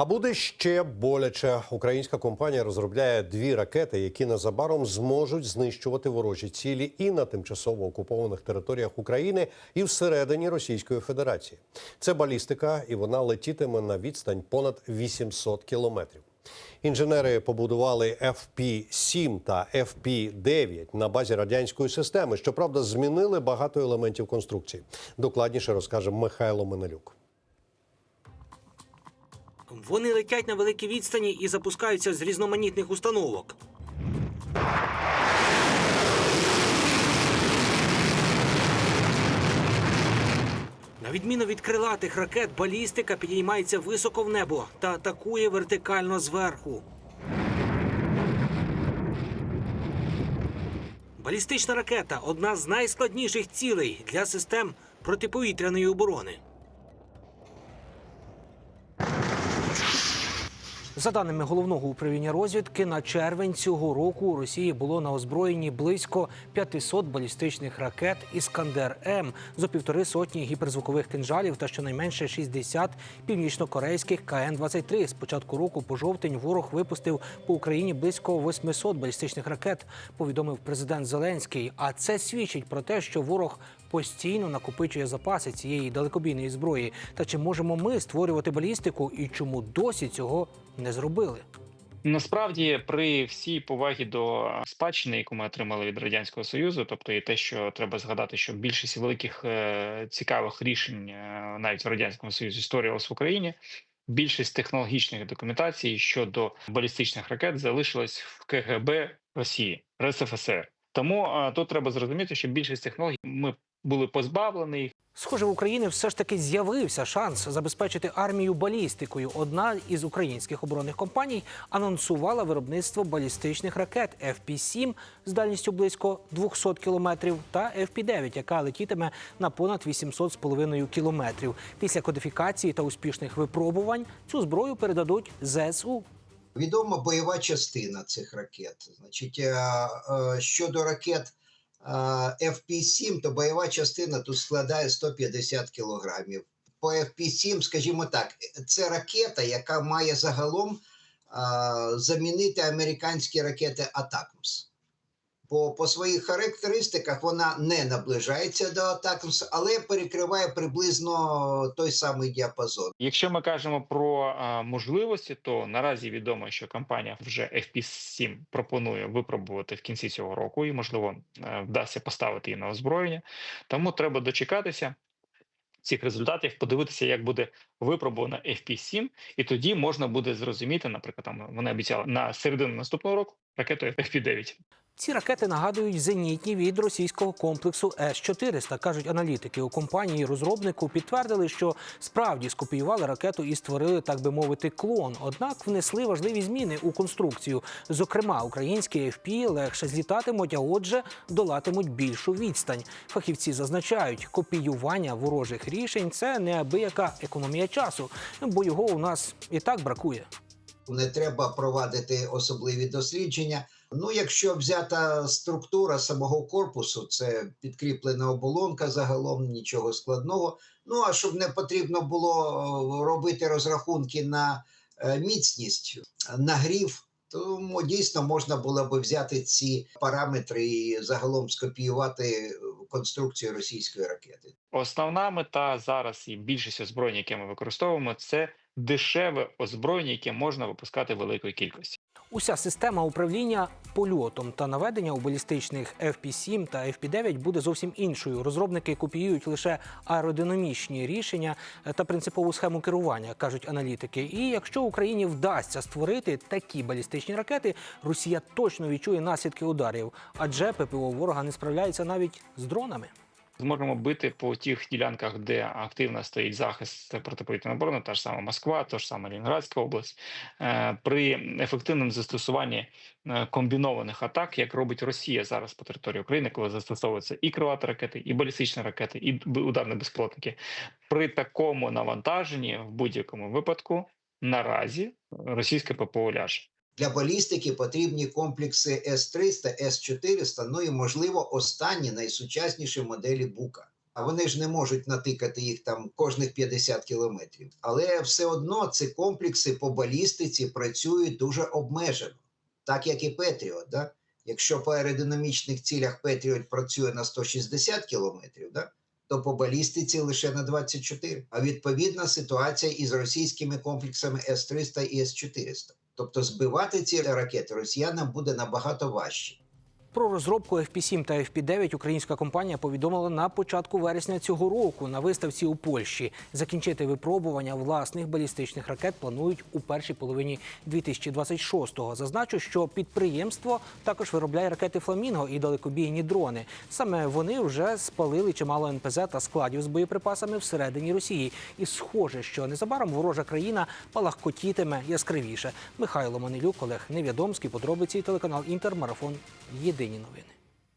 А буде ще боляче. Українська компанія розробляє дві ракети, які незабаром зможуть знищувати ворожі цілі і на тимчасово окупованих територіях України, і всередині Російської Федерації. Це балістика, і вона летітиме на відстань понад 800 кілометрів. Інженери побудували FP-7 та FP-9 на базі радянської системи. Щоправда, змінили багато елементів конструкції. Докладніше розкаже Михайло Менелюк. Вони летять на великій відстані і запускаються з різноманітних установок. На відміну від крилатих ракет, балістика підіймається високо в небо та атакує вертикально зверху. Балістична ракета одна з найскладніших цілей для систем протиповітряної оборони. За даними головного управління розвідки, на червень цього року у Росії було на озброєнні близько 500 балістичних ракет Іскандер М зо півтори сотні гіперзвукових кинжалів та щонайменше 60 північнокорейських КН-23. З початку року по жовтень ворог випустив по Україні близько 800 балістичних ракет. Повідомив президент Зеленський. А це свідчить про те, що ворог постійно накопичує запаси цієї далекобійної зброї. Та чи можемо ми створювати балістику і чому досі цього не зробили? Насправді, при всій повагі до спадщини, яку ми отримали від радянського союзу, тобто і те, що треба згадати, що більшість великих е, цікавих рішень е, навіть в радянському союзі створювалась в Україні. Більшість технологічних документацій щодо балістичних ракет залишилась в КГБ Росії РСФСР. Тому е, тут треба зрозуміти, що більшість технологій ми були позбавлені Схоже, в Україні все ж таки з'явився шанс забезпечити армію балістикою. Одна із українських оборонних компаній анонсувала виробництво балістичних ракет FP-7 з дальністю близько 200 кілометрів та FP-9, яка летітиме на понад 800,5 кілометрів. Після кодифікації та успішних випробувань цю зброю передадуть ЗСУ. Відома бойова частина цих ракет. Значить, е, е, щодо ракет FP-7, то бойова частина тут складає 150 кілограмів. По FP-7, скажімо так, це ракета, яка має загалом замінити американські ракети Атакмс. Бо по своїх характеристиках вона не наближається до Атакмс, але перекриває приблизно той самий діапазон. Якщо ми кажемо про а, можливості, то наразі відомо, що компанія вже FP7 пропонує випробувати в кінці цього року, і можливо е, вдасться поставити її на озброєння. Тому треба дочекатися цих результатів, подивитися, як буде випробована FP7, і тоді можна буде зрозуміти, наприклад, там вони обіцяли на середину наступного року ракетою FP9. Ці ракети нагадують зенітні від російського комплексу С-400, кажуть аналітики. У компанії розробнику підтвердили, що справді скопіювали ракету і створили, так би мовити, клон. Однак внесли важливі зміни у конструкцію. Зокрема, українські FP легше злітатимуть, а отже, долатимуть більшу відстань. Фахівці зазначають, копіювання ворожих рішень це неабияка економія часу, бо його у нас і так бракує. не треба провадити особливі дослідження. Ну, якщо взята структура самого корпусу, це підкріплена оболонка загалом, нічого складного. Ну а щоб не потрібно було е, робити розрахунки на е, міцність, нагрів, тому дійсно можна було би взяти ці параметри і загалом скопіювати конструкцію російської ракети. Основна мета зараз і більшість озброєнь, яке ми використовуємо, це дешеве озброєння, яке можна випускати великої кількості. Уся система управління польотом та наведення у балістичних FP-7 та FP-9 буде зовсім іншою. Розробники копіюють лише аеродинамічні рішення та принципову схему керування, кажуть аналітики. І якщо Україні вдасться створити такі балістичні ракети, Росія точно відчує наслідки ударів, адже ППО ворога не справляється навіть з дронами. Зможемо бити по тих ділянках, де активно стоїть захист протиповітряної оборони, та ж сама Москва, та ж сама Лінградська область, Е, при ефективному застосуванні е, комбінованих атак, як робить Росія зараз по території України, коли застосовуються і крилаті ракети, і балістичні ракети, і ударні безпілотники. При такому навантаженні в будь-якому випадку наразі російське ППО ляже. Для балістики потрібні комплекси С-300, С-400, ну і можливо останні найсучасніші моделі Бука. А вони ж не можуть натикати їх там кожних 50 кілометрів. Але все одно ці комплекси по балістиці працюють дуже обмежено, так як і Петріот. Да? Якщо по аеродинамічних цілях Петріот працює на 160 кілометрів, да? то по балістиці лише на 24. А відповідна ситуація із російськими комплексами С-300 і С-400. Тобто збивати ці ракети росіянам буде набагато важче. Про розробку FP-7 та FP-9 українська компанія повідомила на початку вересня цього року на виставці у Польщі. Закінчити випробування власних балістичних ракет планують у першій половині 2026-го. Зазначу, що підприємство також виробляє ракети Фламінго і далекобійні дрони. Саме вони вже спалили чимало НПЗ та складів з боєприпасами всередині Росії. І схоже, що незабаром ворожа країна палахкотітиме яскравіше. Михайло Манилюк, Олег Невідомський, подробиці телеканал Інтер, марафон. Єдині новини.